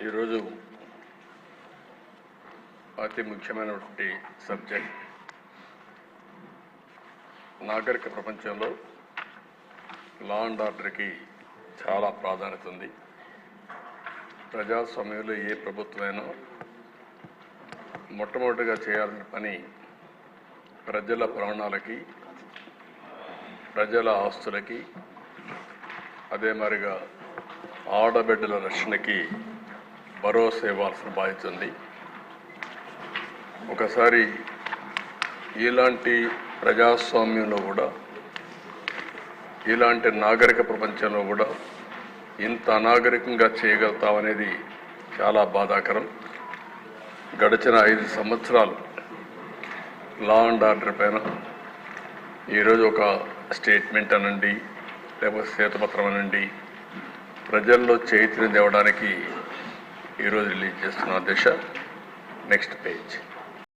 ఈరోజు అతి ముఖ్యమైనటువంటి సబ్జెక్ట్ నాగరిక ప్రపంచంలో లా అండ్ ఆర్డర్కి చాలా ప్రాధాన్యత ఉంది. ప్రజాస్వామ్యంలో ఏ ప్రభుత్వమైనా మొట్టమొదటిగా చేయాల్సిన పని ప్రజల ప్రాణాలకి ప్రజల ఆస్తులకి అదే మరిగా ఆడబిడ్డల రక్షణకి భరోసా ఇవ్వాల్సిన బాధ్యత ఉంది. ఒకసారి ఇలాంటి ప్రజాస్వామ్యంలో కూడా ఇలాంటి నాగరిక ప్రపంచంలో కూడా ఇంత అనాగరికంగా చేయగలుగుతామనేది చాలా బాధాకరం. గడిచిన ఐదు సంవత్సరాలు లా అండ్ ఆర్డర్ పైన ఈరోజు ఒక స్టేట్మెంట్ అనండి లేకపోతే శ్వేతపత్రం అనండి. ప్రజల్లో చైతన్యం తేవడానికి ఈరోజు రిలీజ్ చేస్తున్న దిశ నెక్స్ట్ పేజ్.